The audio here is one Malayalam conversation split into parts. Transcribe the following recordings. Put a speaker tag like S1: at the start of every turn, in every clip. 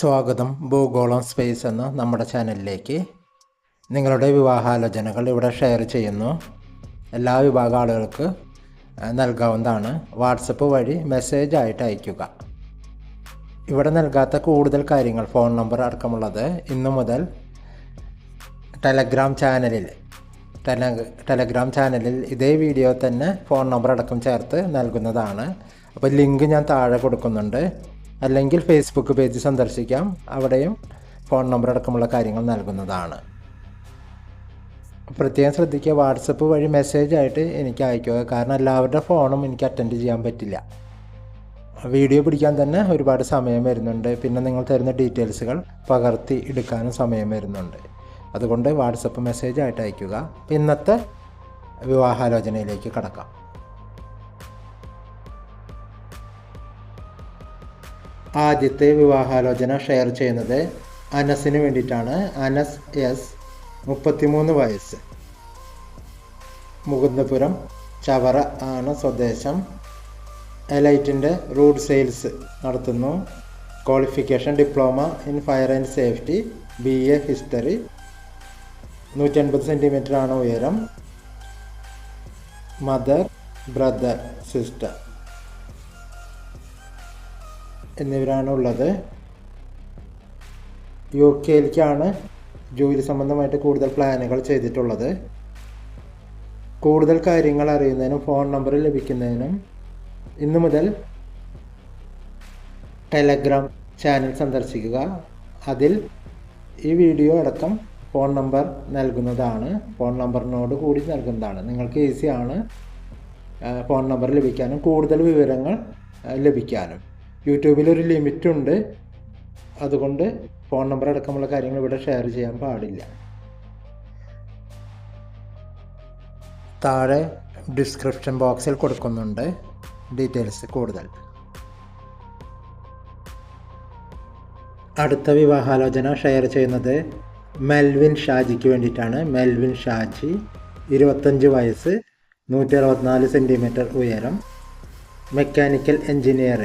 S1: സ്വാഗതം ഭൂഗോളം സ്പേസ് എന്ന നമ്മുടെ ചാനലിലേക്ക്. നിങ്ങളുടെ വിവാഹാലോചനകൾ ഇവിടെ ഷെയർ ചെയ്യുന്നു. എല്ലാ വിഭാഗ ആളുകൾക്ക് നൽകാവുന്നതാണ്. വാട്സപ്പ് വഴി മെസ്സേജ് ആയിട്ട് അയയ്ക്കുക. ഇവിടെ നൽകാത്ത കൂടുതൽ കാര്യങ്ങൾ ഫോൺ നമ്പർ അടക്കമുള്ളത് ഇന്നു മുതൽ ടെലഗ്രാം ചാനലിൽ ടെല ടെലഗ്രാം ചാനലിൽ ഇതേ വീഡിയോ തന്നെ ഫോൺ നമ്പർ അടക്കം ചേർത്ത് നൽകുന്നതാണ്. അപ്പോൾ ലിങ്ക് ഞാൻ താഴെ കൊടുക്കുന്നുണ്ട്. അല്ലെങ്കിൽ ഫേസ്ബുക്ക് പേജ് സന്ദർശിക്കാം. അവിടെയും ഫോൺ നമ്പർ അടക്കമുള്ള കാര്യങ്ങൾ നൽകുന്നതാണ്. പ്രത്യേകം ശ്രദ്ധിക്കുക വാട്സപ്പ് വഴി മെസ്സേജ് ആയിട്ട് എനിക്ക് അയക്കുക. കാരണം എല്ലാവരുടെ ഫോണും എനിക്ക് അറ്റൻഡ് ചെയ്യാൻ പറ്റില്ല. വീഡിയോ പിടിക്കാൻ തന്നെ ഒരുപാട് സമയം വരുന്നുണ്ട്. പിന്നെ നിങ്ങൾ തരുന്ന ഡീറ്റെയിൽസുകൾ പകർത്തി എടുക്കാനും സമയം വരുന്നുണ്ട്. അതുകൊണ്ട് വാട്സപ്പ് മെസ്സേജ് ആയിട്ട് അയയ്ക്കുക അപ്പോൾ ഇന്നത്തെ വിവാഹാലോചനയിലേക്ക് കടക്കാം. ആദ്യത്തെ വിവാഹാലോചന ഷെയർ ചെയ്യുന്നത് അനസിന് വേണ്ടിയിട്ടാണ്. അനസ് എസ് മുപ്പത്തിമൂന്ന് വയസ്സ്. മുകുന്ദപുരം ചവറ ആണ് സ്വദേശം. എലൈറ്റിന്റെ റൂഡ് സെയിൽസ് നടത്തുന്നു. Qualification diploma in fire and safety B A history. നൂറ്റൻപത് സെന്റിമീറ്റർ ആണ് ഉയരം. Mother brother sister. എന്നിവരാണ് ഉള്ളത് യു കെയിലേക്കാണ് ജോലി സംബന്ധമായിട്ട് കൂടുതൽ പ്ലാനുകൾ ചെയ്തിട്ടുള്ളത്. കൂടുതൽ കാര്യങ്ങൾ അറിയുന്നതിനും ഫോൺ നമ്പർ ലഭിക്കുന്നതിനും ഇന്നു മുതൽ ടെലഗ്രാം ചാനൽ സന്ദർശിക്കുക. അതിൽ ഈ വീഡിയോ അടക്കം ഫോൺ നമ്പർ നൽകുന്നതാണ്. ഫോൺ നമ്പറിനോട് കൂടി നൽകുന്നതാണ്. നിങ്ങൾക്ക് ഈസിയാണ് ഫോൺ നമ്പർ ലഭിക്കാനും കൂടുതൽ വിവരങ്ങൾ ലഭിക്കാനും. യൂട്യൂബിൽ ഒരു ലിമിറ്റ് ഉണ്ട്. അതുകൊണ്ട് ഫോൺ നമ്പർ അടക്കമുള്ള കാര്യങ്ങൾ ഇവിടെ ഷെയർ ചെയ്യാൻ പാടില്ല. താഴെ ഡിസ്ക്രിപ്ഷൻ ബോക്സിൽ കൊടുക്കുന്നുണ്ട് ഡീറ്റെയിൽസ് കൂടുതൽ. അടുത്ത വിവാഹാലോചന ഷെയർ ചെയ്യുന്നത് മെൽവിൻ ഷാജിക്ക് വേണ്ടിയിട്ടാണ്. മെൽവിൻ ഷാജി ഇരുപത്തഞ്ച് വയസ്സ് നൂറ്റി അറുപത്തിനാല് സെന്റിമീറ്റർ ഉയരം മെക്കാനിക്കൽ എൻജിനീയർ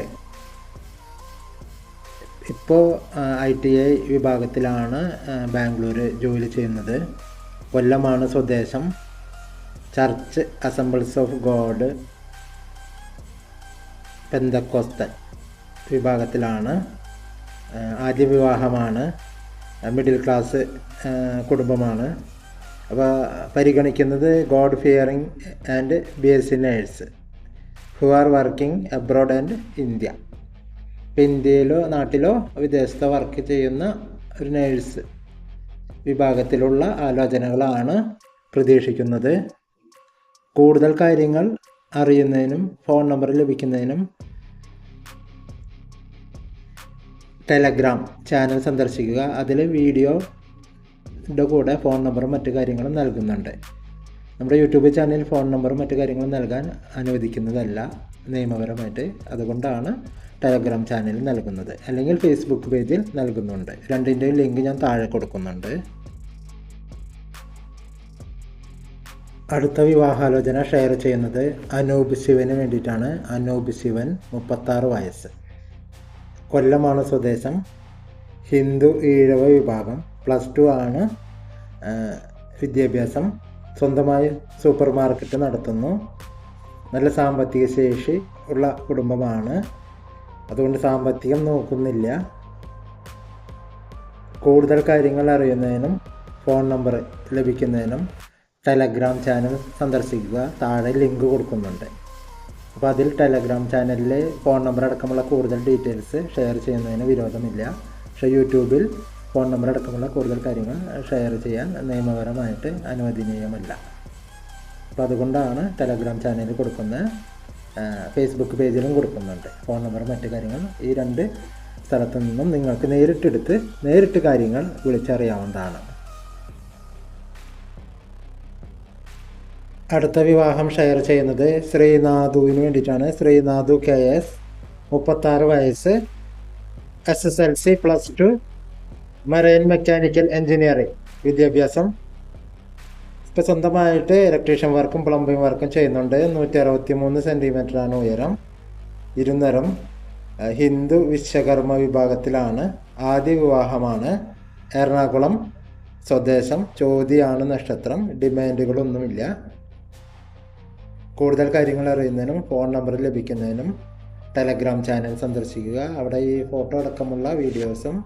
S1: ഇപ്പോൾ ഐ ടി ഐ വിഭാഗത്തിലാണ് ബാംഗ്ലൂർ ജോലി ചെയ്യുന്നത്. കൊല്ലമാണ് സ്വദേശം. ചർച്ച് അസംബിൾസ് ഓഫ് ഗോഡ് പെന്തക്കോസ്തൻ വിഭാഗത്തിലാണ്. ആദ്യ വിവാഹമാണ്. മിഡിൽ ക്ലാസ് കുടുംബമാണ്. അപ്പോൾ പരിഗണിക്കുന്നത് god fearing and B S C nurse who are working abroad and India. ഇപ്പം ഇന്ത്യയിലോ നാട്ടിലോ വിദേശത്തോ വർക്ക് ചെയ്യുന്ന ഒരു നേഴ്സ് വിഭാഗത്തിലുള്ള ആലോചനകളാണ് പ്രതീക്ഷിക്കുന്നത്. കൂടുതൽ കാര്യങ്ങൾ അറിയുന്നതിനും ഫോൺ നമ്പർ ലഭിക്കുന്നതിനും ടെലഗ്രാം ചാനൽ സന്ദർശിക്കുക. അതിൽ വീഡിയോയുടെ കൂടെ ഫോൺ നമ്പറും മറ്റു കാര്യങ്ങളും നൽകുന്നുണ്ട്. നമ്മുടെ യൂട്യൂബ് ചാനലിൽ ഫോൺ നമ്പറും മറ്റു കാര്യങ്ങളും നൽകാൻ അനുവദിക്കുന്നതല്ല. നിയമപരമായിട്ട്. അതുകൊണ്ടാണ് ടെലഗ്രാം ചാനലിൽ നൽകുന്നത്. അല്ലെങ്കിൽ ഫേസ്ബുക്ക് പേജിൽ നൽകുന്നുണ്ട്. രണ്ടിന്റെയും ലിങ്ക് ഞാൻ താഴെ കൊടുക്കുന്നുണ്ട്. അടുത്ത വിവാഹാലോചന ഷെയർ ചെയ്യുന്നത് അനൂപ് ശിവന് വേണ്ടിയിട്ടാണ്. അനൂപ് ശിവൻ മുപ്പത്താറ് വയസ്സ്. കൊല്ലമാണ് സ്വദേശം. ഹിന്ദു ഈഴവ വിഭാഗം. പ്ലസ് ടു ആണ് വിദ്യാഭ്യാസം. സ്വന്തമായി സൂപ്പർ മാർക്കറ്റ് നടത്തുന്നു. നല്ല സാമ്പത്തിക ശേഷി ഉള്ള കുടുംബമാണ്. അതുകൊണ്ട് സാമ്പത്തികം നോക്കുന്നില്ല. കൂടുതൽ കാര്യങ്ങൾ അറിയുന്നതിനും ഫോൺ നമ്പർ ലഭിക്കുന്നതിനും ടെലഗ്രാം ചാനൽ സന്ദർശിക്കുക. താഴെ ലിങ്ക് കൊടുക്കുന്നുണ്ട്. അപ്പോൾ അതിൽ ടെലഗ്രാം ചാനലിൽ ഫോൺ നമ്പർ അടക്കമുള്ള കൂടുതൽ ഡീറ്റെയിൽസ് ഷെയർ ചെയ്യുന്നതിന് വിരോധമില്ല. പക്ഷേ യൂട്യൂബിൽ ഫോൺ നമ്പർ അടക്കമുള്ള കൂടുതൽ കാര്യങ്ങൾ ഷെയർ ചെയ്യാൻ നിയമപരമായിട്ട് അനുവദനീയമല്ല. അപ്പോൾ അതുകൊണ്ടാണ് ടെലഗ്രാം ചാനലിൽ കൊടുക്കുന്ന ആ, ഫേസ്ബുക്ക് പേജിലും കൊടുക്കുന്നുണ്ട്. ഫോൺ നമ്പർ മറ്റു കാര്യങ്ങൾ ഈ രണ്ട് സ്ഥലത്തു നിന്നും നിങ്ങൾക്ക് നേരിട്ടെടുത്ത് നേരിട്ട് കാര്യങ്ങൾ വിളിച്ചറിയാവുന്നതാണ്. അടുത്ത വിവാഹം ഷെയർ ചെയ്യുന്നത് ശ്രീനാഥുവിന് വേണ്ടിയിട്ടാണ്. ശ്രീനാഥു കെ എസ് മുപ്പത്താറ് വയസ്സ് S S L C plus two marine mechanical engineering വിദ്യാഭ്യാസം ഇപ്പോൾ സ്വന്തമായിട്ട് ഇലക്ട്രീഷ്യൻ വർക്കും പ്ലംബിംഗ് വർക്കും ചെയ്യുന്നുണ്ട്. നൂറ്റി അറുപത്തി മൂന്ന് സെന്റിമീറ്ററാണ് ഉയരം ഇരുന്നരം ഹിന്ദു വിശ്വകർമ്മ വിഭാഗത്തിലാണ്. ആദ്യ വിവാഹമാണ്. എറണാകുളം സ്വദേശം. ചോതിയാണ് നക്ഷത്രം. ഡിമാൻഡുകളൊന്നുമില്ല. കൂടുതൽ കാര്യങ്ങൾ അറിയുന്നതിനും ഫോൺ നമ്പർ ലഭിക്കുന്നതിനും ടെലഗ്രാം ചാനൽ സന്ദർശിക്കുക. അവിടെ ഈ ഫോട്ടോ അടക്കമുള്ള വീഡിയോസും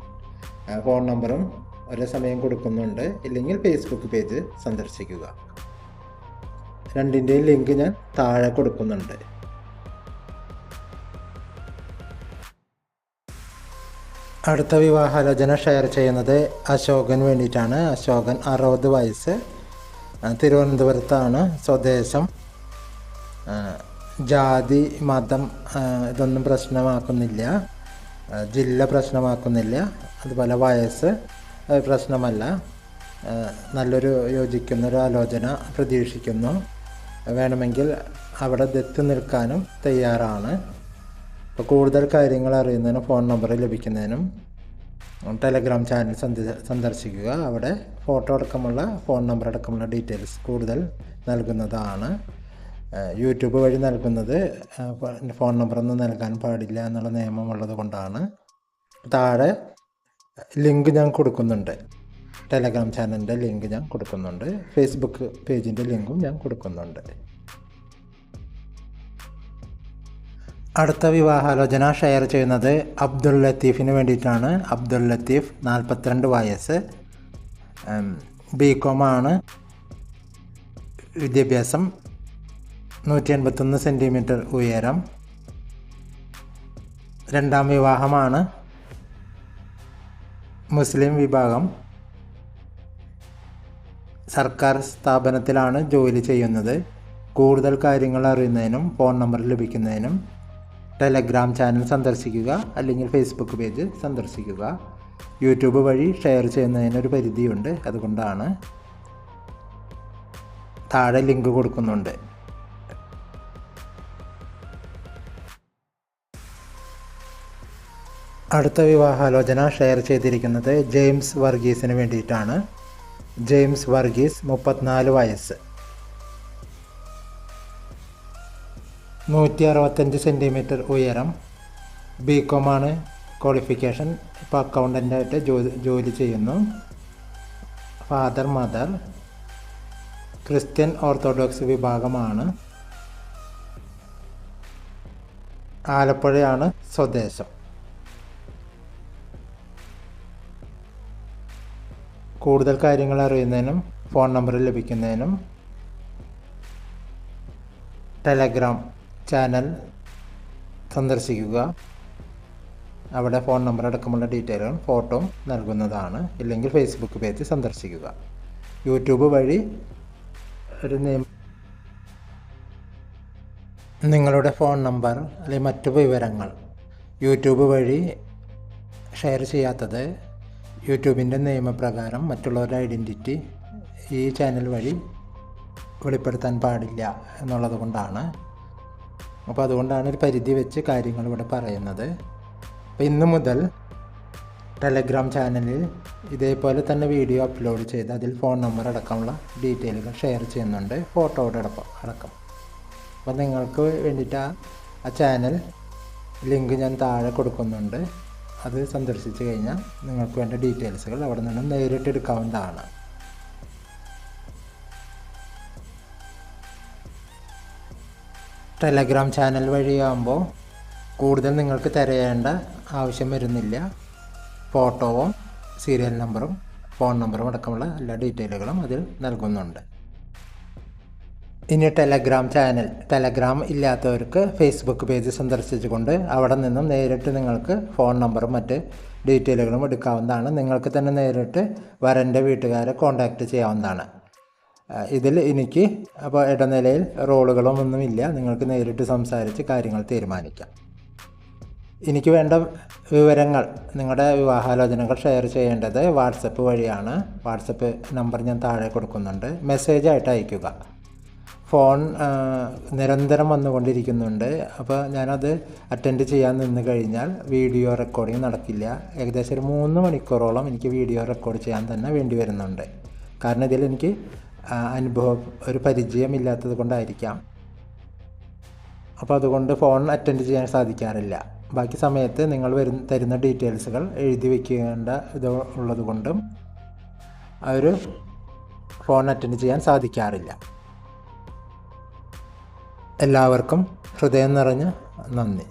S1: ഫോൺ നമ്പറും ഒരേ സമയം കൊടുക്കുന്നുണ്ട്. ഇല്ലെങ്കിൽ ഫേസ്ബുക്ക് പേജ് സന്ദർശിക്കുക. രണ്ടിന്റെയും ലിങ്ക് ഞാൻ താഴെ കൊടുക്കുന്നുണ്ട്. അടുത്ത വിവാഹാലോചന ഷെയർ ചെയ്യുന്നത് അശോകൻ വേണ്ടിയിട്ടാണ്. അശോകൻ അറുപത് വയസ്സ്. തിരുവനന്തപുരത്താണ്. സ്വദേശം. ജാതി മതം ഇതൊന്നും പ്രശ്നമാക്കുന്നില്ല. ജില്ല പ്രശ്നമാക്കുന്നില്ല. അതുപോലെ വയസ്സ്. പ്രശ്നമല്ല. നല്ലൊരു യോജിക്കുന്ന ഒരു ആലോചന പ്രതീക്ഷിക്കുന്നു. വേണമെങ്കിൽ അവിടെ ദത്ത് നിൽക്കാനും തയ്യാറാണ്. അപ്പോൾ കൂടുതൽ കാര്യങ്ങൾ അറിയുന്നതിന് ഫോൺ നമ്പർ ലഭിക്കുന്നതിനും ടെലഗ്രാം ചാനൽ സന്ദർശിക്കുക. അവിടെ ഫോട്ടോ അടക്കമുള്ള ഫോൺ നമ്പർ അടക്കമുള്ള ഡീറ്റെയിൽസ് കൂടുതൽ നൽകുന്നതാണ്. യൂട്യൂബ് വഴി നൽകുന്നത് ഫോൺ നമ്പറൊന്നും നൽകാൻ പാടില്ല എന്നുള്ള നിയമമുള്ളത് കൊണ്ടാണ്. താഴെ ലിങ്ക് ഞാൻ കൊടുക്കുന്നുണ്ട്. ടെലഗ്രാം ചാനലിന്റെ ലിങ്ക് ഞാൻ കൊടുക്കുന്നുണ്ട്. ഫേസ്ബുക്ക് പേജിന്റെ ലിങ്കും ഞാൻ കൊടുക്കുന്നുണ്ട്. അടുത്ത വിവാഹാലോചന ഷെയർ ചെയ്യുന്നത് അബ്ദുൽ ലത്തീഫിന് വേണ്ടിയിട്ടാണ്. അബ്ദുൽ ലത്തീഫ് നാൽപ്പത്തിരണ്ട് വയസ്സ് ബി കോമാണ് വിദ്യാഭ്യാസം നൂറ്റി എൺപത്തൊന്ന് സെന്റിമീറ്റർ ഉയരം. രണ്ടാം വിവാഹമാണ്. മുസ്ലിം വിഭാഗം സർക്കാർ സ്ഥാപനത്തിലാണ് ജോലി ചെയ്യുന്നത്. കൂടുതൽ കാര്യങ്ങൾ അറിയുന്നതിനും ഫോൺ നമ്പർ ലഭിക്കുന്നതിനും ടെലഗ്രാം ചാനൽ സന്ദർശിക്കുക അല്ലെങ്കിൽ ഫേസ്ബുക്ക് പേജ് സന്ദർശിക്കുക. യൂട്യൂബ് വഴി ഷെയർ ചെയ്യുന്നതിനൊരു പരിധിയുണ്ട്. അതുകൊണ്ടാണ് താഴെ ലിങ്ക് കൊടുക്കുന്നുണ്ട്. അടുത്ത വിവാഹാലോചന ഷെയർ ചെയ്തിരിക്കുന്നത് ജെയിംസ് വർഗീസിന് വേണ്ടിയിട്ടാണ്. ജെയിംസ് വർഗീസ് മുപ്പത്തിനാല് വയസ്സ്. നൂറ്റി അറുപത്തഞ്ച് സെന്റിമീറ്റർ ഉയരം. ബി കോമാണ് ക്വാളിഫിക്കേഷൻ. ഇപ്പോൾ അക്കൗണ്ടന്റായിട്ട് ജോലി ജോലി ചെയ്യുന്നു. Father mother. ക്രിസ്ത്യൻ ഓർത്തഡോക്സ് വിഭാഗമാണ്. ആലപ്പുഴയാണ് സ്വദേശം. കൂടുതൽ കാര്യങ്ങൾ അറിയുന്നതിനും ഫോൺ നമ്പർ ലഭിക്കുന്നതിനും ടെലഗ്രാം ചാനൽ സന്ദർശിക്കുക. അവിടെ ഫോൺ നമ്പർ അടക്കമുള്ള ഡീറ്റെയിലുകൾ ഫോട്ടോ നൽകുന്നതാണ്. ഇല്ലെങ്കിൽ ഫേസ്ബുക്ക് പേജ് സന്ദർശിക്കുക. യൂട്യൂബ് വഴി ഒരു നിങ്ങളുടെ ഫോൺ നമ്പർ അല്ലെങ്കിൽ മറ്റു വിവരങ്ങൾ യൂട്യൂബ് വഴി ഷെയർ ചെയ്യാത്തത് യൂട്യൂബിന്റെ നിയമപ്രകാരം മറ്റുള്ളവരുടെ ഐഡന്റിറ്റി ഈ ചാനൽ വഴി വെളിപ്പെടുത്താൻ പാടില്ല എന്നുള്ളത് കൊണ്ടാണ്. അപ്പോൾ അതുകൊണ്ടാണ് ഒരു പരിധി വെച്ച് കാര്യങ്ങൾ ഇവിടെ പറയുന്നത്. അപ്പോൾ ഇന്ന് മുതൽ ടെലഗ്രാം ചാനലിൽ ഇതേപോലെ തന്നെ വീഡിയോ അപ്ലോഡ് ചെയ്ത് അതിൽ ഫോൺ നമ്പർ അടക്കമുള്ള ഡീറ്റെയിലുകൾ ഷെയർ ചെയ്യുന്നുണ്ട്. ഫോട്ടോയുടെ അടക്കം അടക്കം. അപ്പോൾ നിങ്ങൾക്ക് വേണ്ടിയിട്ട് ആ ചാനൽ ലിങ്ക് ഞാൻ താഴെ കൊടുക്കുന്നുണ്ട്. അത് സന്ദർശിച്ച് കഴിഞ്ഞാൽ നിങ്ങൾക്ക് വേണ്ട ഡീറ്റെയിൽസുകൾ അവിടെ നിന്നും നേരിട്ട് എടുക്കാവുന്നതാണ്. ടെലഗ്രാം ചാനൽ വഴിയാകുമ്പോൾ കൂടുതൽ നിങ്ങൾക്ക് തിരയേണ്ട ആവശ്യം വരുന്നില്ല. ഫോട്ടോവും സീരിയൽ നമ്പറും ഫോൺ നമ്പറും അടക്കമുള്ള എല്ലാ ഡീറ്റെയിലുകളും അതിൽ നൽകുന്നുണ്ട്. ഇനി ടെലഗ്രാം ചാനൽ ടെലഗ്രാം ഇല്ലാത്തവർക്ക് ഫേസ്ബുക്ക് പേജ് സന്ദർശിച്ചുകൊണ്ട് അവിടെ നിന്നും നേരിട്ട് നിങ്ങൾക്ക് ഫോൺ നമ്പറും മറ്റ് ഡീറ്റെയിലുകളും എടുക്കാവുന്നതാണ്. നിങ്ങൾക്ക് തന്നെ നേരിട്ട് വരന്റെ വീട്ടുകാരെ കോൺടാക്റ്റ് ചെയ്യാവുന്നതാണ്. ഇതിൽ എനിക്ക് അപ്പോൾ ഇടനിലയിൽ റോളുകളും ഒന്നുമില്ല നിങ്ങൾക്ക് നേരിട്ട് സംസാരിച്ച് കാര്യങ്ങൾ തീരുമാനിക്കാം. എനിക്ക് വേണ്ട വിവരങ്ങൾ നിങ്ങളുടെ വിവാഹാലോചനകൾ ഷെയർ ചെയ്യേണ്ടത് വാട്സപ്പ് വഴിയാണ്. വാട്സപ്പ് നമ്പർ ഞാൻ താഴെ കൊടുക്കുന്നുണ്ട്. മെസ്സേജായിട്ട് അയയ്ക്കുക ഫോൺ നിരന്തരം വന്നുകൊണ്ടിരിക്കുന്നുണ്ട്. അപ്പോൾ ഞാനത് അറ്റൻഡ് ചെയ്യാൻ നിന്ന് കഴിഞ്ഞാൽ വീഡിയോ റെക്കോർഡിങ് നടക്കില്ല. ഏകദേശം ഒരു മൂന്ന് മണിക്കൂറോളം എനിക്ക് വീഡിയോ റെക്കോർഡ് ചെയ്യാൻ തന്നെ വേണ്ടി വരുന്നുണ്ട്. കാരണം ഇതിൽ എനിക്ക് അനുഭവം ഒരു പരിചയമില്ലാത്തത് കൊണ്ടായിരിക്കാം. അപ്പോൾ അതുകൊണ്ട് ഫോൺ അറ്റൻഡ് ചെയ്യാൻ സാധിക്കാറില്ല. ബാക്കി സമയത്ത് നിങ്ങൾ വരുന്ന തരുന്ന ഡീറ്റെയിൽസുകൾ എഴുതി വയ്ക്കേണ്ട ഇത് ഉള്ളതുകൊണ്ടും ഒരു ഫോൺ അറ്റൻഡ് ചെയ്യാൻ സാധിക്കാറില്ല. എല്ലാവർക്കും ഹൃദയം നിറഞ്ഞ നന്ദി.